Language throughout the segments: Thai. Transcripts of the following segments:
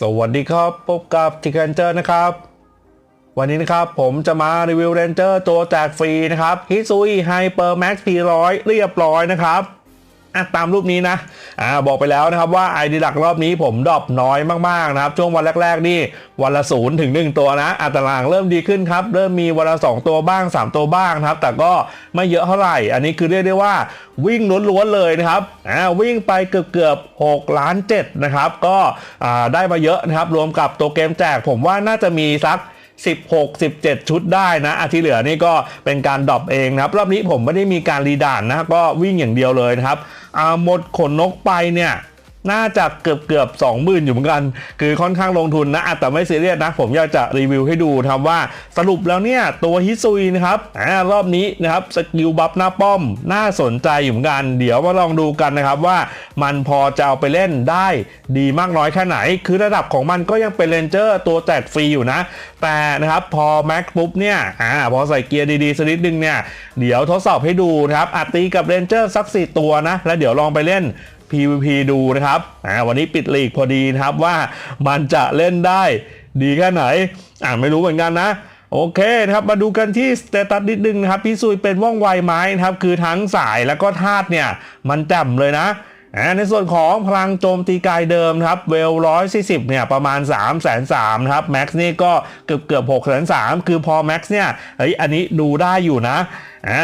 สวัสดีครับพบกับทิกเกนเจอร์นะครับ วันนี้นะครับผมจะมารีวิวเรนเจอร์ตัวแจกฟรีนะครับฮิซุยไฮเปอร์แม็กซ์พีร้อยเรียบร้อยนะครับ อะตามรูปนี้นะอ่าบอกไปแล้วนะครับว่าไอดีหลักรอบนี้ผมดรอปน้อยมากๆนะครับช่วงวันแรก ๆ นี่วันละศูนย์ถึง 1 ตัวนะอัตรางเริ่มดีขึ้นครับเริ่มมีวันละ 2 ตัวบ้าง 3 ตัวบ้างนะครับ แต่ก็ไม่เยอะเท่าไหร่ อันนี้คือเรียกได้ว่าวิ่งล้วนๆเลยนะครับอ่าวิ่งไปเกือบๆ6ล้าน7นะครับก็อ่าได้มาเยอะนะครับรวมกับตัวเกมแจกผมว่าน่าจะมีสัก 16 17 ชุดได้นะอาที่เหลือนี่ก็เป็นการดรอปเองนะครับ รอบนี้ผมไม่ได้มีการรีด่านนะก็วิ่งอย่างเดียวเลยนะครับอ่าหมดขนนกไปเนี่ย น่าจะเกือบเกือบสองหมื่นอยู่เหมือนกัน คือค่อนข้างลงทุนนะแต่ไม่ซีเรียสนะ ผมอยากจะรีวิวให้ดูนะครับว่าสรุปแล้วเนี่ย ตัวฮิซุยนะครับอ่ารอบนี้นะครับสกิลบัฟหน้าป้อม น่าสนใจอยู่เหมือนกัน เดี๋ยวมาลองดูกันนะครับว่ามันพอจะเอาไปเล่นได้ดีมากน้อยแค่ไหน คือระดับของมันก็ยังเป็นเรนเจอร์ตัวแจกฟรีอยู่นะ แต่นะครับพอแม็กปุ๊บเนี่ยอ่าพอใส่เกียร์ดีๆสักนิดนึงเนี่ยเดี๋ยวทดสอบให้ดูนะครับอัดตีกับเรนเจอร์สักสี่ตัวนะแล้วเดี๋ยวลองไปเล่น PVP ดูนะครับอ่าวันนี้ปิดลีกพอดีนะครับว่ามันจะเล่นได้ดีแค่ไหน อ่าไม่รู้เหมือนกันนะโอเคนะครับมาดูกันที่สเตตัสนิดนึงนะครับพี่ซุยเป็นว่องไวไหมนะครับ คือทั้งสายแล้วก็ธาตุเนี่ย มันแจ่มเลยนะ ในส่วนของพลังโจมตีกายเดิมครับเวลร้อยสี่สิบเนี่ยประมาณ3ามแสนสามครับแม็กซ์นี่ก็เกือบเกือบหกแสนสามคือพอแม็กซ์เนี่ยเฮ้ยอันนี้ดูได้อยู่นะ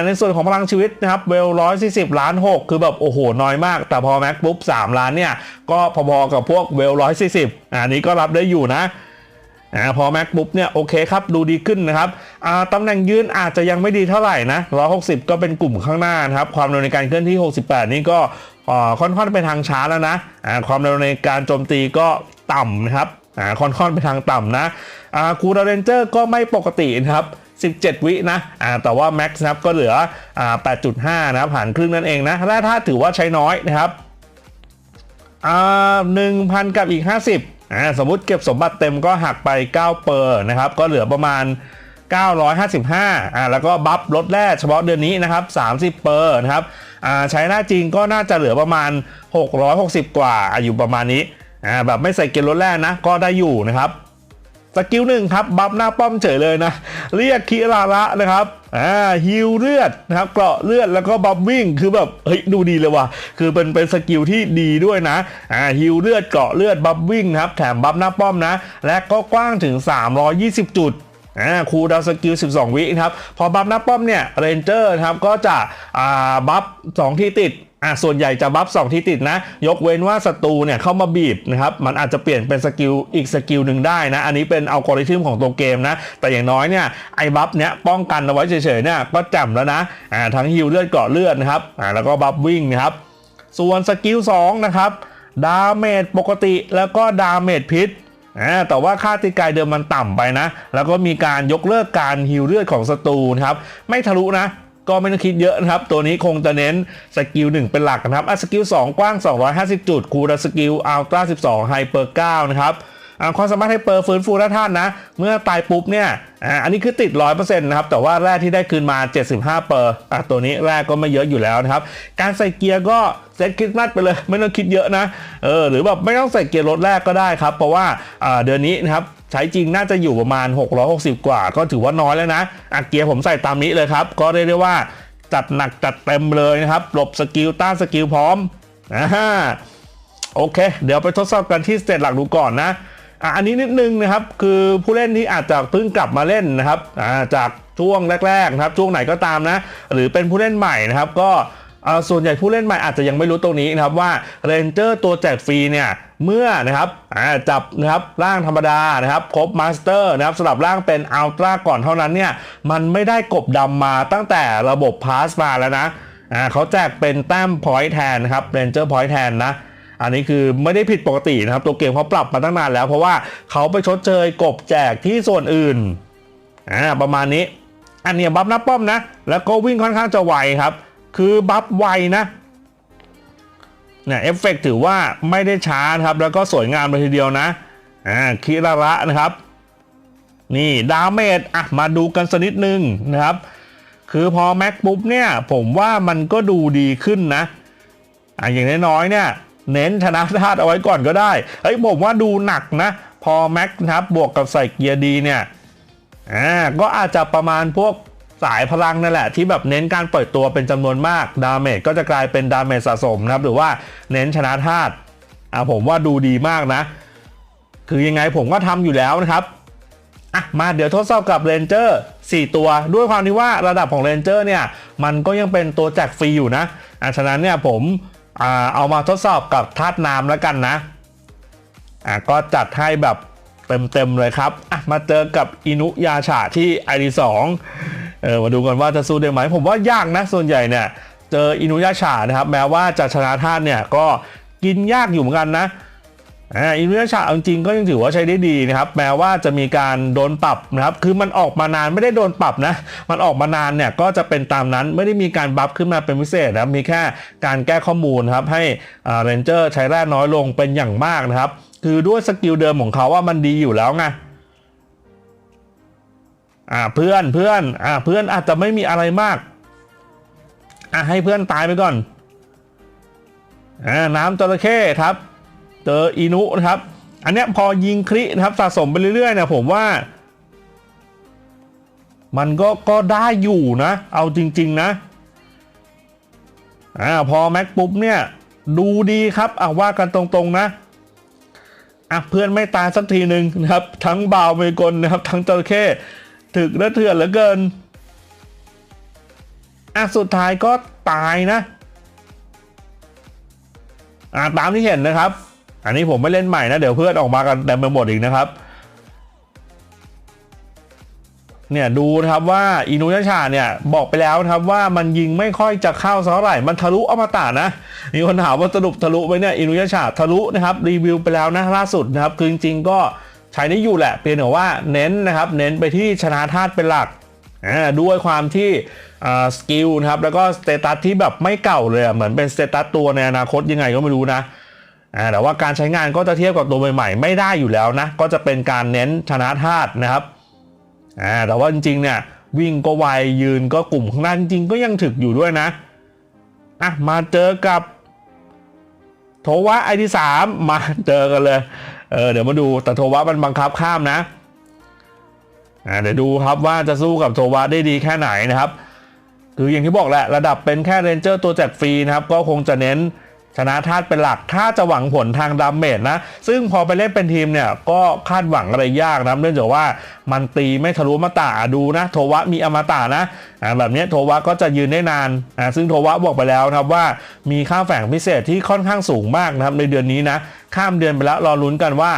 ในส่วนของพลังชีวิตนะครับเวลร้อยสี่สิบล้านหกคือแบบโอ้โหน้อยมาก แต่พอแม็กปุ๊บสามล้านเนี่ยก็พอๆกับพวกเวลร้อยสี่สิบอันนี้ก็รับได้อยู่นะ อ่าพอแม็กปุ๊บเนี่ยโอเคครับดูดีขึ้นนะครับอ่าตำแหน่งยืนอาจจะยังไม่ดีเท่าไหร่นะ160 ก็เป็นกลุ่มข้างหน้านะครับความเร็วในการเคลื่อนที่ 68 นี่ก็ค่อนข้างไปทางช้าแล้วนะอ่าความเร็วในการโจมตีก็ต่ำนะครับอ่าค่อนข้างไปทางต่ำนะอ่าคูดาเรนเจอร์ก็ไม่ปกตินะครับ17 วินะอ่าแต่ว่า Max นะครับก็เหลืออ่า8.5 นะครับผ่านครึ่งนั่นเองนะและถ้าถือว่าใช้น้อยนะครับอ่า1,000 กับอีก 50 อ่าสมมุติเก็บสมบัติเต็มก็หักไป 9 เปอร์นะครับก็เหลือประมาณ 955อ่าแล้วก็บัฟลดแร่เฉพาะเดือนนี้นะครับ 30 เปอร์นะครับอ่าใช้หน้าจริงก็น่าจะเหลือประมาณ 660 กว่าอะอยู่ประมาณนี้อ่าแบบไม่ใส่เกล็ดลดแร่นะก็ได้อยู่นะครับ สกิลหนึ่งครับบัฟหน้าป้อมเฉยเลยนะ เรียกคิราระนะครับอ่าฮิวเลือดนะครับเกราะเลือดแล้วก็บัฟวิ่งคือแบบเฮ้ยดูดีเลยว่ะคือเป็นเป็นสกิลที่ดีด้วยนะอ่าฮิวเลือดเกราะเลือดบัฟวิ่งครับแถมบัฟหน้าป้อมนะ และก็กว้างถึง 320 จุดอ่าคูดาวสกิล 12 วิครับ พอบัฟหน้าป้อมเนี่ยเรนเจอร์ครับก็จะอ่าบัฟ2ที่ติด อะส่วนใหญ่จะบัฟ2ที่ติดนะ ยกเว้นว่าศัตรูเนี่ยเข้ามาบีบนะครับ มันอาจจะเปลี่ยนเป็นสกิลอีกสกิลหนึ่งได้นะ อันนี้เป็นอัลกอริทึมของตัวเกมนะ แต่อย่างน้อยเนี่ยไอ้บัฟเนี้ยป้องกันเอาไว้เฉยๆเนี่ยก็จำแล้วนะอ่าทั้งฮิวเลือดเกาะเลือดนะครับอ่าแล้วก็บัฟวิ่งนะครับ ส่วนสกิล2นะครับดาเมจปกติแล้วก็ดาเมจพิษแต่ว่าค่าตีกายเดิมมันต่ำไปนะ แล้วก็มีการยกเลิกการฮิวเลือดของศัตรูนะครับ ไม่ทะลุนะ ก็ไม่ต้องคิดเยอะนะครับ ตัวนี้คงจะเน้นสกิล1เป็นหลักนะครับอะสกิล2กว้าง 250 จุด คูดาสกิลอัลตร้า12ไฮเปอร์9นะครับความสามารถไฮเปอร์ฟื้นฟูธาตุนะ เมื่อตายปุ๊บเนี่ยอ่าอันนี้คือติด 100%นะครับ แต่ว่าแร่ที่ได้คืนมา 75 เปอร์อะตัวนี้แร่ก็ไม่เยอะอยู่แล้วนะครับ การใส่เกียร์ก็เซตคริสต์มาสไปเลย ไม่ต้องคิดเยอะนะ เออ หรือแบบไม่ต้องใส่เกียร์รถแรกก็ได้ครับ เพราะว่าอ่าเดือนนี้นะครับ ใช้จริงน่าจะอยู่ประมาณ 660 กว่า ก็ถือว่าน้อยแล้วนะอะเกียร์ผมใส่ตามนี้เลยครับ ก็เรียกได้ว่าจัดหนักจัดเต็มเลยนะครับ หลบสกิลต้านสกิลพร้อมอ่าโอเค เดี๋ยวไปทดสอบกันที่สเตจหลักดูก่อนนะอะอันนี้นิดนึงนะครับ คือผู้เล่นที่อาจจะเพิ่งกลับมาเล่นนะครับอ่าจากช่วงแรกๆนะครับช่วงไหนก็ตามนะ หรือเป็นผู้เล่นใหม่นะครับ ก็ ส่วนใหญ่ผู้เล่นใหม่อาจจะยังไม่รู้ตรงนี้นะครับว่าเรนเจอร์ตัวแจกฟรีเนี่ยเมื่อนะครับจับนะครับร่างธรรมดานะครับครบมาสเตอร์นะครับสลับร่างเป็นอัลตร้าก่อนเท่านั้นเนี่ยมันไม่ได้กบดำมาตั้งแต่ระบบพาสมาแล้วนะเขาแจกเป็นแต้มพอยต์แทนนะครับเรนเจอร์พอยต์แทนนะอันนี้คือไม่ได้ผิดปกตินะครับ ตัวเกมเขาปรับมาตั้งนานแล้ว เพราะว่าเขาไปชดเชยกบแจกที่ส่วนอื่นอ่าประมาณนี้ อันนี้บัฟหน้าป้อมนะ แล้วก็วิ่งค่อนข้างจะไวครับ คือบัฟไวนะเนี่ยเอฟเฟกต์ถือว่าไม่ได้ช้าครับ แล้วก็สวยงามเลยทีเดียวนะอ่าคิระระนะครับ นี่ดาเมจอะมาดูกันสักนิดนึงนะครับ คือพอแม็กปุ๊บเนี่ยผมว่ามันก็ดูดีขึ้นนะอะอย่างน้อยๆเนี่ย เน้นชนะธาตุเอาไว้ก่อนก็ได้เฮ้ยผมว่าดูหนักนะ พอแม็กนะครับบวกกับใส่เกียร์ดีเนี่ยอ่าก็อาจจะประมาณพวก สายพลังนั่นแหละที่แบบเน้นการปล่อยตัวเป็นจำนวนมากดาเมจก็จะกลายเป็นดาเมจสะสมนะครับ หรือว่าเน้นชนะธาตุอ่าผมว่าดูดีมากนะ คือยังไงผมก็ทำอยู่แล้วนะครับอะมาเดี๋ยวทดสอบกับเรนเจอร์4ตัว ด้วยความที่ว่าระดับของเรนเจอร์เนี่ย มันก็ยังเป็นตัวแจกฟรีอยู่นะอะฉะนั้นเนี่ยผมอ่าเอามาทดสอบกับธาตุน้ำแล้วกันนะอะก็จัดให้แบบเต็มๆเลยครับอะมาเจอกับอินุยาชาที่ ID2 เออมาดูกันว่าจะสู้ได้ไหมผมว่ายากนะส่วนใหญ่เนี่ยเจออินุยาชานะครับแม้ว่าจะชนะธาตุเนี่ยก็กินยากอยู่เหมือนกันนะอินเวชาเอาจริงก็ยังถือว่าใช้ได้ดีนะครับแม้ว่าจะมีการโดนปรับนะครับคือมันออกมานานไม่ได้โดนปรับนะมันออกมานานเนี่ยก็จะเป็นตามนั้นไม่ได้มีการบัฟขึ้นมาเป็นพิเศษนะมีแค่การแก้ข้อมูลครับให้เรนเจอร์ใช้แร่น้อยลงเป็นอย่างมากนะครับคือด้วยสกิลเดิมของเขาว่ามันดีอยู่แล้วไง อ่าเพื่อนเพื่อนอ่าเพื่อนอาจจะไม่มีอะไรมากอ่าให้เพื่อนตายไปก่อนอ่าน้ำจระเข้ครับ เจออินุนะครับ อันเนี้ยพอยิงครินะครับสะสมไปเรื่อยๆเนี่ยผมว่า มันก็ก็ได้อยู่นะ เอาจริง ๆ นะอ่าพอแม็กปุ๊บเนี่ยดูดีครับอะว่ากันตรงๆนะอะเพื่อนไม่ตายสักทีหนึ่งนะครับ ทั้งบาวเมกลนะครับ ทั้งจระเข้ ถึกและเถื่อนเหลือเกินอะสุดท้ายก็ตายนะอะตามที่เห็นนะครับ อันนี้ผมไม่เล่นใหม่นะเดี๋ยวเพื่อนออกมากันเต็มไปหมดอีกนะครับ เนี่ยดูนะครับว่าอินุยาชาเนี่ยบอกไปแล้วนะครับว่ามันยิงไม่ค่อยจะเข้าสักเท่าไหร่มันทะลุอมตะนะมีคนถามว่าสรุปทะลุไหมเนี่ยอินุยาชาทะลุนะครับรีวิวไปแล้วนะล่าสุดนะครับคือจริงๆก็ ใช้ได้อยู่แหละเพียงแต่ว่าเน้นนะครับเน้นไปที่ชนะธาตุเป็นหลักด้วยความที่สกิลนะครับแล้วก็สเตตัสที่แบบไม่เก่าเลยเหมือนเป็นสเตตัสตัวในอนาคตยังไงก็ไม่รู้นะแต่ว่าการใช้งานก็จะเทียบกับตัวใหม่ๆ ไม่ได้อยู่แล้วนะ ก็จะเป็นการเน้นชนะธาตุนะครับแต่ว่าจริงๆเนี่ยวิ่งก็ไวยืนก็กลุ่มข้างหน้าจริงๆก็ยังถึกอยู่ด้วยนะอะมาเจอกับโทวะไอที่สามมาเจอกันเลย เออเดี๋ยวมาดูแต่โทวะมันบังคับข้ามนะอ่าเดี๋ยวดูครับว่าจะสู้กับโทวะได้ดีแค่ไหนนะครับ คืออย่างที่บอกแหละระดับเป็นแค่เรนเจอร์ตัวแจกฟรีนะครับ ก็คงจะเน้น ชนะธาตุเป็นหลักถ้าจะหวังผลทางดาเมจนะ ซึ่งพอไปเล่นเป็นทีมเนี่ยก็คาดหวังอะไรยากนะเนื่องจากว่ามันตีไม่ทะลุมาตาดูนะ โทวะมีอมตะนะอ่าแบบนี้โทวะก็จะยืนได้นานอ่าซึ่งโทวะบอกไปแล้วนะครับว่ามีค่าแฝงพิเศษที่ค่อนข้างสูงมากนะครับในเดือนนี้นะข้ามเดือนไปแล้วรอลุ้นกันว่า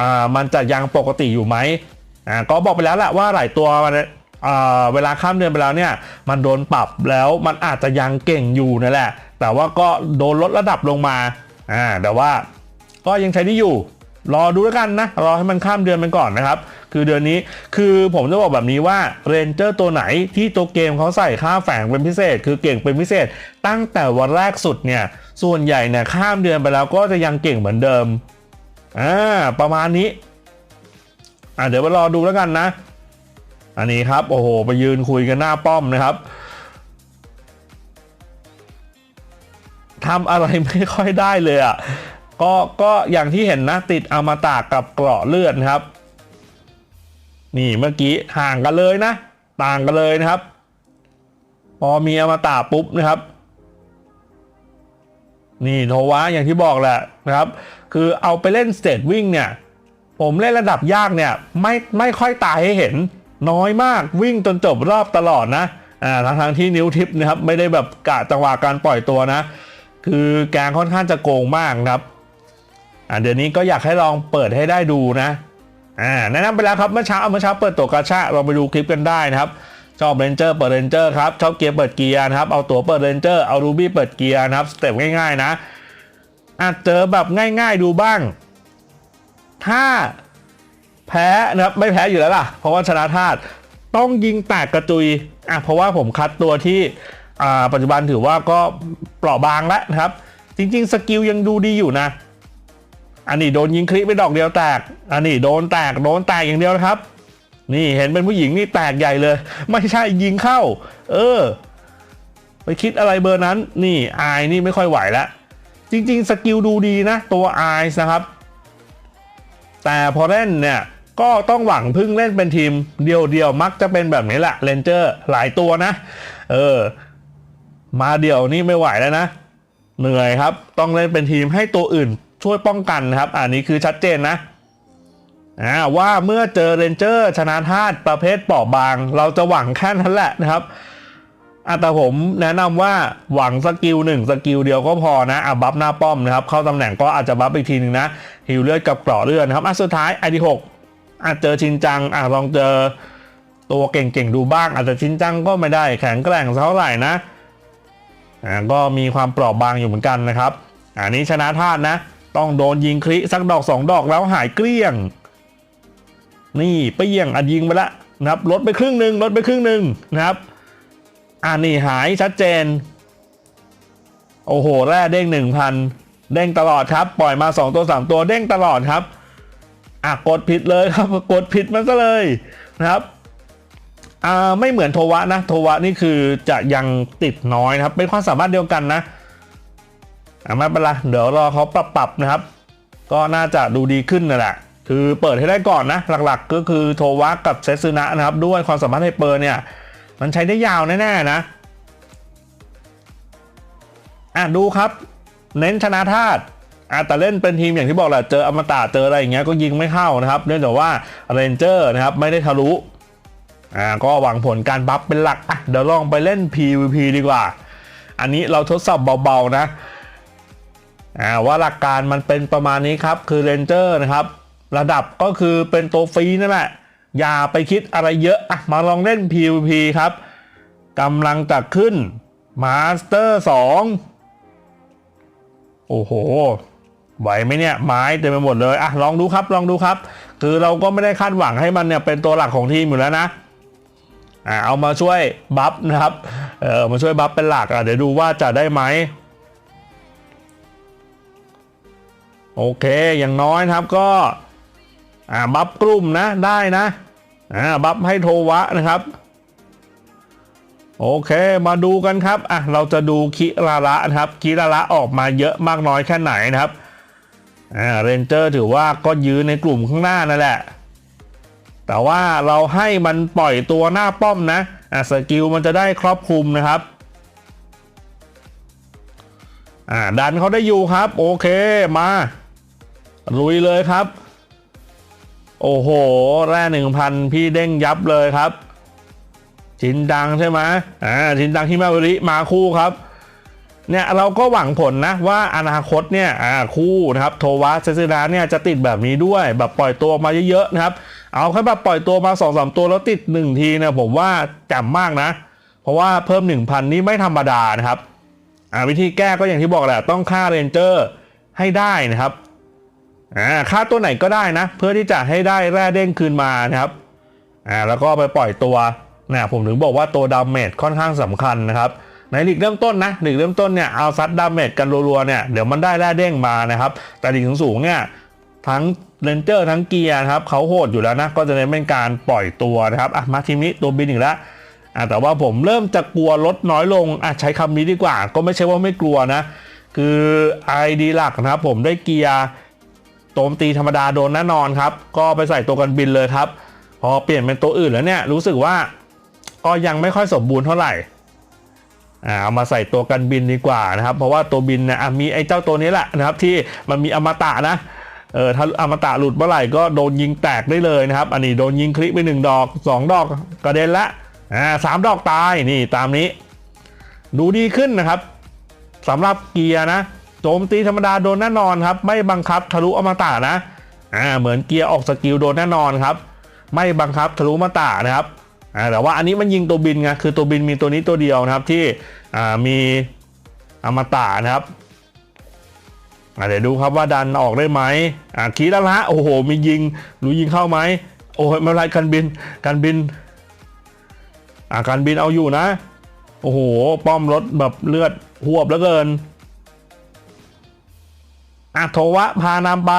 อ่ามันจะยังปกติอยู่ไหมอ่าก็บอกไปแล้วแหละว่าหลายตัวมันอ่าเวลาข้ามเดือนไปแล้วเนี่ยมันโดนปรับแล้วมันอาจจะยังเก่งอยู่นั่นแหละ แต่ว่าก็โดนลดระดับลงมาอ่าแต่ว่าก็ยังใช้ได้อยู่ รอดูแล้วกันนะ รอให้มันข้ามเดือนไปก่อนนะครับ คือเดือนนี้คือผมจะบอกแบบนี้ว่าเรนเจอร์ตัวไหนที่ตัวเกมเขาใส่ค่าแฝงเป็นพิเศษ คือเก่งเป็นพิเศษ ตั้งแต่วันแรกสุดเนี่ย ส่วนใหญ่เนี่ยข้ามเดือนไปแล้วก็จะยังเก่งเหมือนเดิมอ่าประมาณนี้อ่าเดี๋ยวมารอดูแล้วกันนะ อันนี้ครับ โอ้โห ไปยืนคุยกันหน้าป้อมนะครับ ทำอะไรไม่ค่อยได้เลยอะก็ก็อย่างที่เห็นนะติดอมตะกับเกราะเลือดครับ นี่เมื่อกี้ห่างกันเลยนะ ต่างกันเลยนะครับ พอมีอมตะปุ๊บนะครับ นี่โทวะอย่างที่บอกแหละนะครับ คือเอาไปเล่นสเตจวิ่งเนี่ย ผมเล่นระดับยากเนี่ย ไม่ไม่ค่อยตายให้เห็น น้อยมากวิ่งจนจบรอบตลอดนะอ่าทั้งทางที่นิ้วทิปนะครับ ไม่ได้แบบกะจังหวะการปล่อยตัวนะ คือแกงค่อนข้างจะโกงมากครับอ่าเดี๋ยวนี้ก็อยากให้ลองเปิดให้ได้ดูนะอ่าแนะนำไปแล้วครับเมื่อเช้าเมื่อเช้าเปิดตัวกาชาลองไปดูคลิปกันได้นะครับชอบเรนเจอร์เปิดเรนเจอร์ครับ ชอบเกียร์เปิดเกียร์นะครับ เอาตัวเปิดเรนเจอร์เอารูบี้เปิดเกียร์นะครับสเต็ปง่ายๆนะอาจเจอแบบง่ายๆดูบ้าง ถ้าแพ้นะครับไม่แพ้อยู่แล้วล่ะ เพราะว่าชนะธาตุต้องยิงแตกกระจุยอะเพราะว่าผมคัดตัวที่ ปัจจุบันถือว่าก็เปราะบางแล้วนะครับ จริง ๆ สกิลยังดูดีอยู่นะ อันนี้โดนยิงคลิปไปดอกเดียวแตก อันนี้โดนแตกโดนแตกอย่างเดียวนะครับ นี่เห็นเป็นผู้หญิงนี่แตกใหญ่เลย ไม่ใช่ยิงเข้า เออ ไปคิดอะไรเบอร์นั้น นี่อายนี่ไม่ค่อยไหวแล้วจริง ๆ สกิลดูดีนะ ตัวไอซ์นะครับ แต่พอเล่นเนี่ยก็ต้องหวังพึ่งเล่นเป็นทีมเดียวๆ มักจะเป็นแบบนี้แหละเรนเจอร์หลายตัวนะ เออ มาเดี่ยวนี่ไม่ไหวแล้วนะ เหนื่อยครับ ต้องเล่นเป็นทีมให้ตัวอื่นช่วยป้องกันครับ อันนี้คือชัดเจนนะว่าเมื่อเจอเรนเจอร์ ชนะธาตุประเภทเปราะบาง เราจะหวังแค่นั้นแหละนะครับอแต่ผมแนะนำว่าหวังสกิลหนึ่งสกิลเดียวก็พอนะอะบัฟหน้าป้อมนะครับเข้าตำแหน่งก็อาจจะบัฟอีกทีหนึ่งนะฮิวเลือดกับเกราะเลือดนะครับอะสุดท้ายไอดีหกอะเจอชินจังอะลองเจอตัวเก่งๆดูบ้าง อาจจะชินจังก็ไม่ได้แข็งแกร่งเท่าไหร่นะ อ่าก็มีความเปราะบางอยู่เหมือนกันนะครับอันนี้ชนะธาตุนะ ต้องโดนยิงคริสักดอกสองดอกแล้วหายเกลี้ยง นี่เปี้ยงอัดยิงไปละนะครับลดไปครึ่งหนึ่งลดไปครึ่งหนึ่งนะครับอ่านี่หายชัดเจน โอ้โหแร่เด้งหนึ่งพันเด้งตลอดครับปล่อยมา 2 ตัว 3 ตัวเด้งตลอดครับอะกดผิดเลยครับกดผิดมันซะเลยนะครับ อ่าไม่เหมือนโทวะนะ โทวะนี่คือจะยังติดน้อยนะครับ เป็นความสามารถเดียวกันนะอ่าไม่เป็นไรเดี๋ยวรอเขาปรับปรับนะครับ ก็น่าจะดูดีขึ้นนั่นแหละคือเปิดให้ได้ก่อนนะ หลักๆ ก็คือโทวะกับเซซึนะนะครับ ด้วยความสามารถไฮเปอร์เนี่ย มันใช้ได้ยาวแน่ๆนะอะดูครับ เน้นชนะธาตุอะแต่เล่นเป็นทีมอย่างที่บอกแหละเจออมตะเจออะไรอย่างเงี้ยก็ยิงไม่เข้านะครับ เนื่องจากว่าเรนเจอร์นะครับไม่ได้ทะลุ อ่าก็หวังผลการบัฟเป็นหลักอะเดี๋ยวลองไปเล่น PVP ดีกว่า อันนี้เราทดสอบเบาๆนะอ่าว่าหลักการมันเป็นประมาณนี้ครับ คือเรนเจอร์นะครับ ระดับก็คือเป็นตัวฟรีนั่นแหละอย่าไปคิดอะไรเยอะอะมาลองเล่น PVP ครับกำลังจะขึ้นมาสเตอร์2โอ้โหไหวไหมเนี่ยไม้เต็มไปหมดเลยอะลองดูครับลองดูครับ คือเราก็ไม่ได้คาดหวังให้มันเนี่ยเป็นตัวหลักของทีมอยู่แล้วนะ อ่าเอามาช่วยบัฟนะครับเออมาช่วยบัฟเป็นหลักอะเดี๋ยวดูว่าจะได้ไหมโอเคอย่างน้อยนะครับก็อ่าบัฟกลุ่มนะได้นะอ่าบัฟให้โทวะนะครับ โอเคมาดูกันครับอะเราจะดูคิราระนะครับคิราระออกมาเยอะมากน้อยแค่ไหนนะครับอ่าเรนเจอร์ถือว่าก็ยืนในกลุ่มข้างหน้านั่นแหละ แต่ว่าเราให้มันปล่อยตัวหน้าป้อมนะอะสกิลมันจะได้ครอบคลุมนะครับอ่าดันเขาได้อยู่ครับ โอเคมาลุยเลยครับ โอ้โห แร่หนึ่งพันพี่เด้งยับเลยครับ ชินดังใช่ไหมอ่าชินดังฮิมาบริมาคู่ครับเนี่ยเราก็หวังผลนะว่าอนาคตเนี่ยอ่าคู่นะครับโทวะเซซินาเนี่ยจะติดแบบนี้ด้วยแบบปล่อยตัวมาเยอะๆนะครับ เอาแค่แบบปล่อยตัวมา2อสตัวแล้วติด 1 ทีเนี่ยผมว่าจำมากนะ เพราะว่าเพิ่ม 1,000 นี่ไม่ธรรมดานะครับวิธีแก้ก็อย่างที่บอกแหละต้องฆ่าเรนเจอร์ให้ได้นะครับอ่าฆ่าตัวไหนก็ได้นะ เพื่อที่จะให้ได้แร่เด้งคืนมานะครับแล้วก็ไปปล่อยตัวนะผมถึงบอกว่าตัวดาเมจค่อนข้างสำคัญนะครับในหลีกเริ่มต้นนะหลีกเริ่มต้นเนี่ยเอาซัดดาเมจกันรัวๆเนี่ยเดี๋ยวมันได้แร่เด้งมานะครับ แต่หลีกสูงๆเนี่ย ทั้งเรนเจอร์ทั้งเกียร์ครับเขาโหดอยู่แล้วนะ ก็จะเน้นเป็นการปล่อยตัวนะครับอะมาทีมนี้ตัวบินอีกแล้วอะแต่ว่าผมเริ่มจะกลัวลดน้อยลงอะใช้คำนี้ดีกว่า ก็ไม่ใช่ว่าไม่กลัวนะ คือไอดีหลักนะครับ ผมได้เกียร์โจมตีธรรมดาโดนแน่นอนครับ ก็ไปใส่ตัวกันบินเลยครับ พอเปลี่ยนเป็นตัวอื่นแล้วเนี่ยรู้สึกว่าก็ยังไม่ค่อยสมบูรณ์เท่าไหร่อ่าเอามาใส่ตัวกันบินดีกว่านะครับ เพราะว่าตัวบินนะมีไอ้เจ้าตัวนี้แหละนะครับที่มันมีอมตะนะ เออถ้าอมตะหลุดเมื่อไหร่ก็โดนยิงแตกได้เลยนะครับ อันนี้โดนยิงคลิปไปหนึ่งดอกสองดอกกระเด็นละอ่าสามดอกตายนี่ตามนี้ ดูดีขึ้นนะครับสำหรับเกียร์นะโจมตีธรรมดาโดนแน่นอนครับ ไม่บังคับทะลุอมตะนะอ่าเหมือนเกียร์ออกสกิลโดนแน่นอนครับ ไม่บังคับทะลุอมตะนะครับอ่าแต่ว่าอันนี้มันยิงตัวบินไงคือตัวบินมีตัวนี้ตัวเดียวนะครับที่อ่ามีอมตะนะครับ เดี๋ยวดูครับว่าดันออกได้ไหมอ่าขีดละละโอ้โห มียิงรู้ยิงเข้าไหมโอ้ยไม่เป็นไรกันบินกันบินอ่าการบินเอาอยู่นะ โอ้โห ป้อมรถแบบเลือดหวบเหลือเกินอะโทวะพานำไป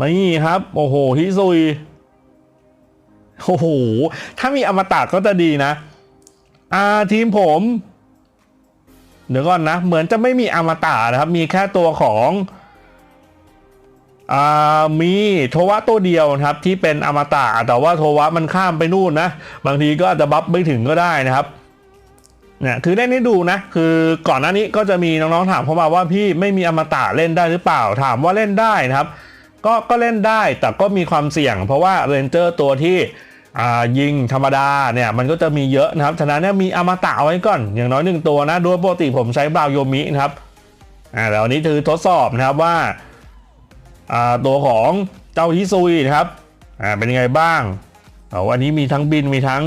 นี่ครับ โอ้โหฮิซุยโอ้โห ถ้ามีอมตะก็จะดีนะ อ่าทีมผม เดี๋ยวก่อนนะ เหมือนจะไม่มีอมตะนะครับ มีแค่ตัวของอ่ามีโทวะตัวเดียวนะครับ ที่เป็นอมตะแต่ว่าโทวะมันข้ามไปนู่นนะ บางทีก็อาจจะบัฟไม่ถึงก็ได้นะครับเนี่ยคือเล่นให้ดูนะ คือก่อนหน้านี้ก็จะมีน้องๆถามเข้ามาว่าพี่ไม่มีอมตะเล่นได้หรือเปล่าถามว่าเล่นได้นะครับ ก็ก็เล่นได้แต่ก็มีความเสี่ยง เพราะว่าเรนเจอร์ตัวที่ ยิงธรรมดาเนี่ยมันก็จะมีเยอะนะครับฉะนั้นเนี่ยมีอมตะเอาไว้ก่อน อย่างน้อยหนึ่งตัวนะโดยปกติผมใช้บราวโยมินะครับอ่าแล้วอันนี้คือทดสอบนะครับว่าอ่าตัวของเจ้าฮิซุยนะครับอ่าเป็นยังไงบ้างเอาอันนี้มีทั้งบินมีทั้ง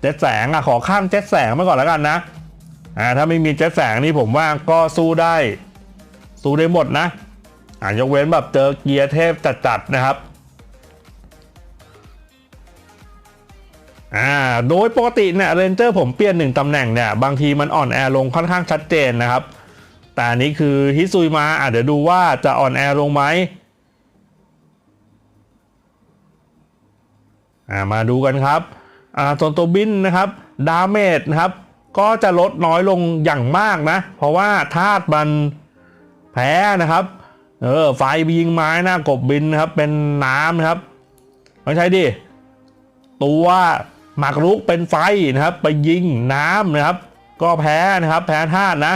เจ็ตแสงอะขอข้ามเจ็ตแสงมาก่อนแล้วกันนะอ่าถ้าไม่มีเจ็ตแสงนี่ผมว่าก็สู้ได้สู้ได้หมดนะอ่ายกเว้นแบบเจอเกียร์เทพจัดๆนะครับ อ่าโดยปกติเนี่ยเรนเจอร์ผมเปลี่ยนหนึ่งตำแหน่งเนี่ยบางทีมันอ่อนแอลงค่อนข้างชัดเจนนะครับ แต่อันนี้คือฮิซุยมาอะเดี๋ยวดูว่าจะอ่อนแอลงไหมอ่ามาดูกันครับอ่าส่วนตัวบินนะครับดาเมจนะครับก็จะลดน้อยลงอย่างมากนะ เพราะว่าธาตุมันแพ้นะครับเออไฟยิงไม้หน้ากบบินนะครับเป็นน้ำนะครับไม่ใช่ดิตัว หมากรุกเป็นไฟนะครับ ไปยิงน้ำนะครับ ก็แพ้นะครับ แพ้ธาตุนะ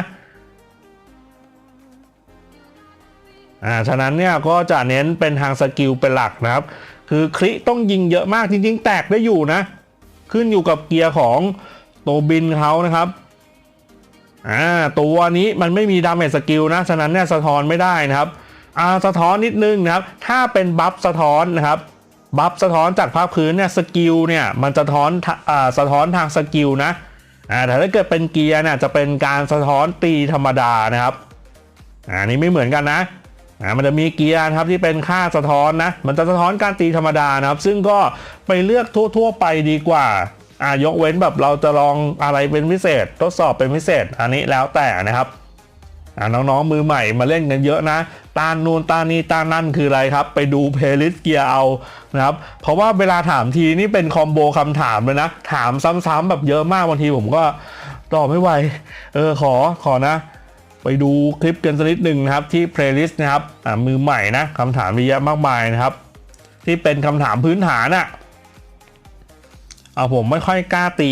อ่าฉะนั้นเนี่ยก็จะเน้นเป็นทางสกิลเป็นหลักนะครับ คือคลิต้องยิงเยอะมากจริง ๆ แตกได้อยู่นะ ขึ้นอยู่กับเกียร์ของตัวบินเขานะครับอ่าตัวนี้มันไม่มีดาเมจสกิลนะ ฉะนั้นเนี่ยสะท้อนไม่ได้นะครับอ่าสะท้อนนิดนึงนะครับ ถ้าเป็นบัฟสะท้อนนะครับ บัฟสะท้อนจากภาคพื้นเนี่ยสกิลเนี่ยมันจะท้อนอ่าสะท้อนทางสกิลนะอ่าแต่ถ้าเกิดเป็นเกียร์เนี่ยจะเป็นการสะท้อนตีธรรมดานะครับอ่านี่ไม่เหมือนกันนะอ่ามันจะมีเกียร์ครับที่เป็นค่าสะท้อนนะมันจะสะท้อนการตีธรรมดานะครับ ซึ่งก็ไปเลือกทั่ว ๆ ไปดีกว่าอ่ายกเว้นแบบเราจะลองอะไรเป็นพิเศษ ทดสอบเป็นพิเศษ อันนี้แล้วแต่นะครับ น้องๆมือใหม่มาเล่นกันเยอะนะตานนูนตานนี้ตานนั่นคืออะไรครับ ไปดูเพลย์ลิสต์เกียร์เอานะครับเพราะว่าเวลาถามทีนี่เป็นคอมโบคำถามเลยนะ ถามซ้ำๆแบบเยอะมากบางทีผมก็ตอบไม่ไหวเออขอขอนะ ไปดูคลิปกันสักนิดหนึ่งนะครับที่เพลย์ลิสต์นะครับอ่ามือใหม่นะคำถามมีเยอะมากมายนะครับ ที่เป็นคำถามพื้นฐานอะ่ะเอาผมไม่ค่อยกล้าตี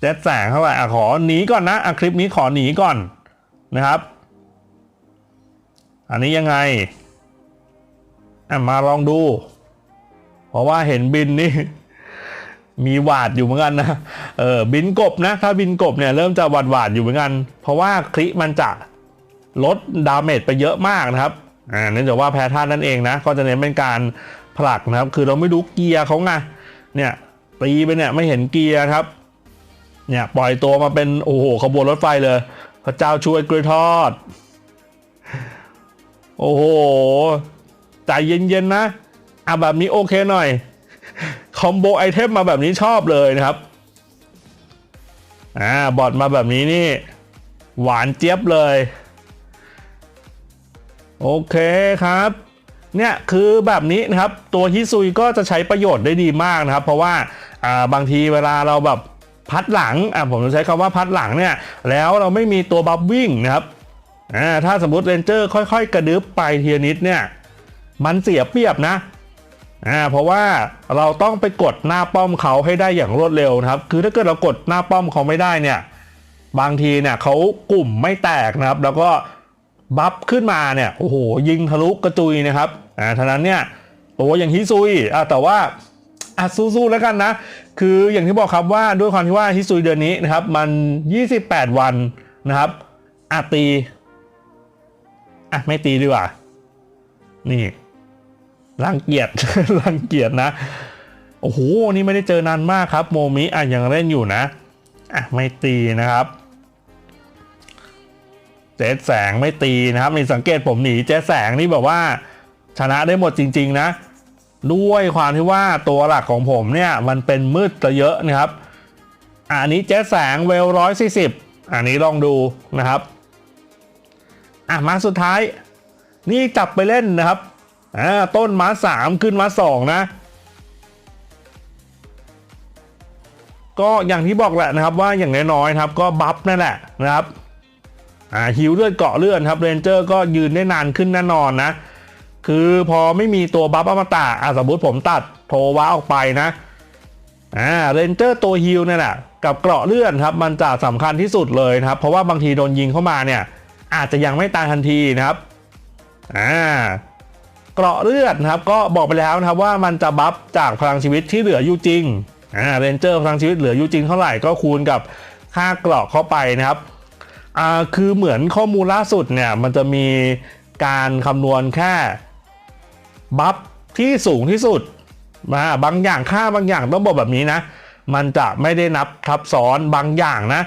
เจ็ดแสงเท่าไหร่อะขอหนีก่อนนะอะคลิปนี้ขอหนีก่อน นะครับ อันนี้ยังไงอะมาลองดู เพราะว่าเห็นบินนี่ มีหวาดอยู่เหมือนกันนะเออบินกบนะ ถ้าบินกบเนี่ยเริ่มจะหวาดหวาดอยู่เหมือนกัน เพราะว่าคลิมันจะลดดาเมจไปเยอะมากนะครับอ่าเนื่องจากว่าแพ้ธานั่นเองนะ ก็จะเน้นเป็นการผลักนะครับ คือเราไม่รู้เกียร์เขาไงเนี่ยตีไปเนี่ยไม่เห็นเกียร์ครับ เนี่ยปล่อยตัวมาเป็นโอ้โหขบวนรถไฟเลย พระเจ้าช่วยกล้วยทอด โอ้โหใจเย็นๆนะอะแบบนี้โอเคหน่อย คอมโบไอเทมมาแบบนี้ชอบเลยนะครับอ่าบอดมาแบบนี้นี่ หวานเจี๊ยบเลย โอเคครับ เนี่ยคือแบบนี้นะครับ ตัวฮิซุยก็จะใช้ประโยชน์ได้ดีมากนะครับ เพราะว่าอ่าบางทีเวลาเราแบบ พัดหลังอะผมจะใช้คำว่าพัดหลังเนี่ยแล้วเราไม่มีตัวบัฟวิ่งนะครับอ่าถ้าสมมติเรนเจอร์ค่อยๆ กระดึบไปเทีละนิดเนี่ยมันเสียเปรียบนะอ่าเพราะว่าเราต้องไปกดหน้าป้อมเขาให้ได้อย่างรวดเร็วนะครับ คือถ้าเกิดเรากดหน้าป้อมเขาไม่ได้เนี่ยบางทีเนี่ยเขากลุ่มไม่แตกนะครับ แล้วก็บัฟขึ้นมาเนี่ยโอ้โหยิงทะลุกระจุยนะครับอ่าท่านั้นเนี่ยตัวอย่างฮิซุยอ่าแต่ว่า อะสู้ๆแล้วกันนะ คืออย่างที่บอกครับว่าด้วยความที่ว่าฮิซุยเดือนนี้นะครับ มัน 28 วันนะครับอะตีอะไม่ตีดีกว่า นี่รังเกียจรังเกียจนะ โอ้โห นี่ไม่ได้เจอนานมากครับ โมมิอะยังเล่นอยู่นะอะไม่ตีนะครับเจ๊แสงไม่ตีนะครับนี่สังเกตผมหนีเจ๊แสงนี่แบบว่า ชนะได้หมดจริง ๆ นะ ด้วยความที่ว่าตัวหลักของผมเนี่ยมันเป็นมืดซะเยอะนะครับ อันนี้เจ๊แสงเวลร้อยสี่สิบอันนี้ลองดูนะครับ อะมาสุดท้าย นี่จับไปเล่นนะครับอ่าต้นม้าสามขึ้นม้าสองนะ ก็อย่างที่บอกแหละนะครับว่าอย่างน้อยๆครับ ก็บัฟนั่นแหละนะครับอ่าฮิวเลือดเกาะเลือดครับเรนเจอร์ก็ยืนได้นานขึ้นแน่นอนนะ คือพอไม่มีตัวบัฟอมตะอะสมมติผมตัดโทวะออกไปนะอ่าเรนเจอร์ตัวฮิลเนี่ยแหละกับเกราะเลือดครับ มันจะสำคัญที่สุดเลยนะครับ เพราะว่าบางทีโดนยิงเข้ามาเนี่ย อาจจะยังไม่ตายทันทีนะครับอ่าเกราะเลือดนะครับ ก็บอกไปแล้วนะครับว่ามันจะบัฟจากพลังชีวิตที่เหลืออยู่จริงอ่าเรนเจอร์พลังชีวิตเหลืออยู่จริงเท่าไหร่ก็คูณกับค่าเกราะเข้าไปนะครับอ่าคือเหมือนข้อมูลล่าสุดเนี่ยมันจะมีการคำนวณแค่ บัฟที่สูงที่สุดมาบางอย่างค่าบางอย่างต้องบอกแบบนี้นะ มันจะไม่ได้นับทับซ้อนบางอย่างนะ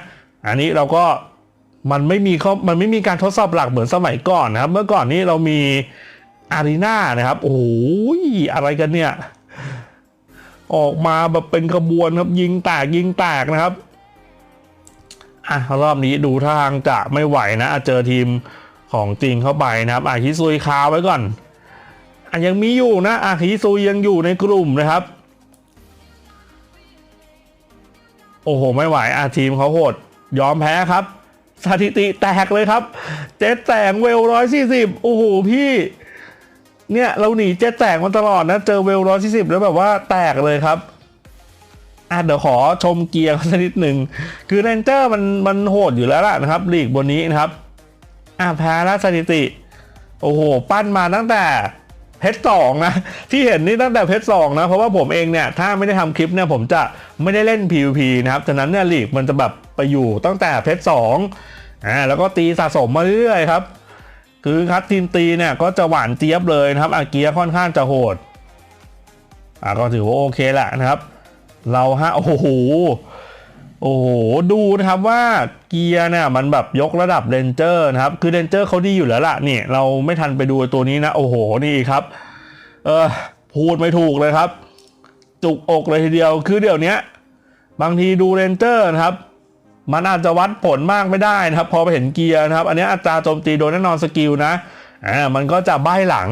อันนี้เราก็มันไม่มีเขามันไม่มีการทดสอบหลักเหมือนสมัยก่อนนะครับ เมื่อก่อนนี้เรามีอารีนานะครับ โอ้โหอะไรกันเนี่ย ออกมาแบบเป็นขบวนครับยิงแตกยิงแตกนะครับอะรอบนี้ดูทางจะไม่ไหวนะเจอทีมของจริงเข้าไปนะครับอาคิซุยคาไว้ก่อน ยังมีอยู่นะอาคิซุยยังอยู่ในกลุ่มนะครับ โอ้โห ไม่ไหวอาทีมเขาโหด ยอมแพ้ครับ สถิติแตกเลยครับ เจ็ดแตกเวลร้อยสี่สิบโอ้โหพี่ เนี่ยเราหนีเจ็ดแตกมาตลอดนะ เจอเวลร้อยสี่สิบแล้วแบบว่าแตกเลยครับอะเดี๋ยวขอชมเกียร์สักนิดหนึ่ง คือเรนเจอร์มันมันโหดอยู่แล้วล่ะนะครับลีกบนนี้นะครับ อะแพ้แล้วสถิติ โอ้โห ปั้นมาตั้งแต่ เพชรสองนะที่เห็นนี่ตั้งแต่เพชรสองนะ เพราะว่าผมเองเนี่ย ถ้าไม่ได้ทำคลิปเนี่ยผมจะไม่ได้เล่น PVP นะครับฉะนั้นเนี่ยลีกมันจะแบบไปอยู่ตั้งแต่เพชรสองอ่าแล้วก็ตีสะสมมาเรื่อยๆครับ คือคัดทีมตีเนี่ยก็จะหวานเจี๊ยบเลยนะครับอาเกียร์ค่อนข้างจะโหดอ่าก็ถือว่าโอเคแหละนะครับ เราฮะโอ้โห โอ้โหดูนะครับว่าเกียร์เนี่ยมันแบบยกระดับเรนเจอร์นะครับ คือเรนเจอร์เขาดีอยู่แล้วล่ะนี่เราไม่ทันไปดูตัวนี้นะ โอ้โหนี่ครับ เออพูดไม่ถูกเลยครับ จุกอกเลยทีเดียวคือเดี๋ยวนี้บางทีดูเรนเจอร์นะครับ มันอาจจะวัดผลมากไม่ได้นะครับ พอไปเห็นเกียร์นะครับ อันนี้อัตราโจมตีโดนแน่นอนสกิลนะอ่ามันก็จะใบหลัง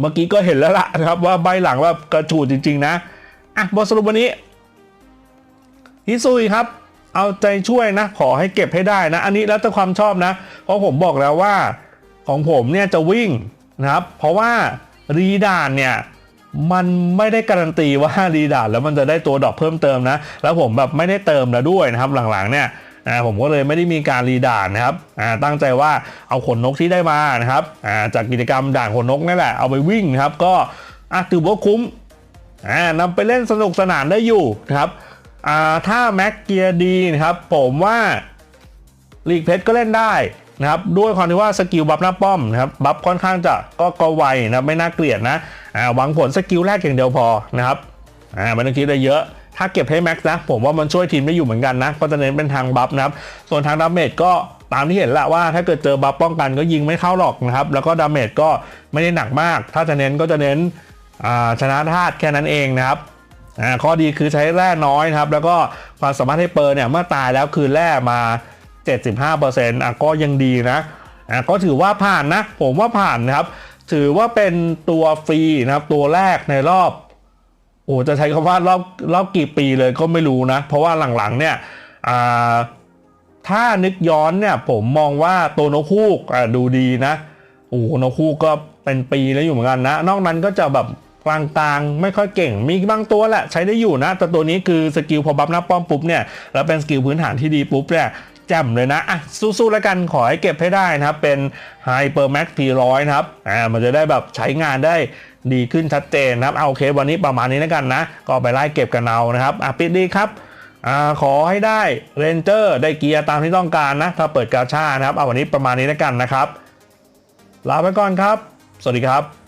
เมื่อกี้ก็เห็นแล้วล่ะนะครับ ว่าใบหลังว่ากระฉูดจริง ๆ นะอะบทสรุปวันนี้ ฮิซุยครับ เอาใจช่วยนะ ขอให้เก็บให้ได้นะ อันนี้แล้วแต่ความชอบนะ เพราะผมบอกแล้วว่าของผมเนี่ยจะวิ่งนะครับ เพราะว่ารีดานเนี่ยมันไม่ได้การันตีว่ารีดานแล้วมันจะได้ตัวดอกเพิ่มเติมนะ แล้วผมแบบไม่ได้เติมแล้วด้วยนะครับหลังๆเนี่ยอ่าผมก็เลยไม่ได้มีการรีดานนะครับตั้งใจว่าเอาขนนกที่ได้มานะครับจากกิจกรรมด่านขนนกนี่แหละเอาไปวิ่งนะครับ ก็ถือว่าคุ้มอ่านำไปเล่นสนุกสนานได้อยู่นะครับ อ่าถ้าแม็กเกียร์ดีนะครับผมว่าลีกเพชรก็เล่นได้นะครับด้วยความที่ว่าสกิลบัฟหน้าป้อมนะครับบัฟค่อนข้างจะก็ก็ไวนะไม่น่าเกลียดนะอ่าหวังผลสกิลแรกอย่างเดียวพอนะครับอ่าไม่ต้องคิดอะไรเยอะ ถ้าเก็บให้แม็กซ์นะผมว่ามันช่วยทีมได้อยู่เหมือนกันนะ ก็จะเน้นเป็นทางบัฟนะครับส่วนทางดาเมจก็ตามที่เห็นแหละว่าถ้าเกิดเจอบัฟป้องกันก็ยิงไม่เข้าหรอกนะครับแล้วก็ดาเมจก็ไม่ได้หนักมาก ถ้าจะเน้นก็จะเน้นชนะธาตุแค่นั้นเองนะครับ อ่าข้อดีคือใช้แร่น้อยนะครับ แล้วก็ความสามารถให้เปิร์เนี่ยเมื่อตายแล้วคือแร่มา 75%อะก็ยังดีนะอะก็ถือว่าผ่านนะ ผมว่าผ่านนะครับ ถือว่าเป็นตัวฟรีนะครับ ตัวแรกในรอบโอ้จะใช้คำว่ารอบรอบกี่ปีเลยก็ไม่รู้นะ เพราะว่าหลังๆเนี่ยอ่าถ้านึกย้อนเนี่ยผมมองว่าตัวนกฮูกอะดูดีนะโอ้โนกฮูกก็เป็นปีแล้วอยู่เหมือนกันนะ นอกนั้นก็จะแบบ กลางๆ ไม่ค่อยเก่ง มีบางตัวแหละใช้ได้อยู่นะ แต่ตัวนี้คือสกิลพอบัฟหน้าป้อมปุ๊บเนี่ย แล้วเป็นสกิลพื้นฐานที่ดีปุ๊บเนี่ยแจ่มเลยนะ อะ สู้ๆแล้วกันขอให้เก็บให้ได้นะครับ เป็น Hyper Max P100 นะครับ อ่า มันจะได้แบบใช้งานได้ดีขึ้นชัดเจนนะครับ เอาโอเควันนี้ประมาณนี้แล้วกันนะ ก็ไปไล่เก็บกันเอานะครับ อะ ปิดดีครับอ่าขอให้ได้เรนเจอร์ได้เกียร์ตามที่ต้องการนะ ถ้าเปิดกาชานะครับ เอาวันนี้ประมาณนี้แล้วกันนะครับ ลาไปก่อนครับ สวัสดีครับ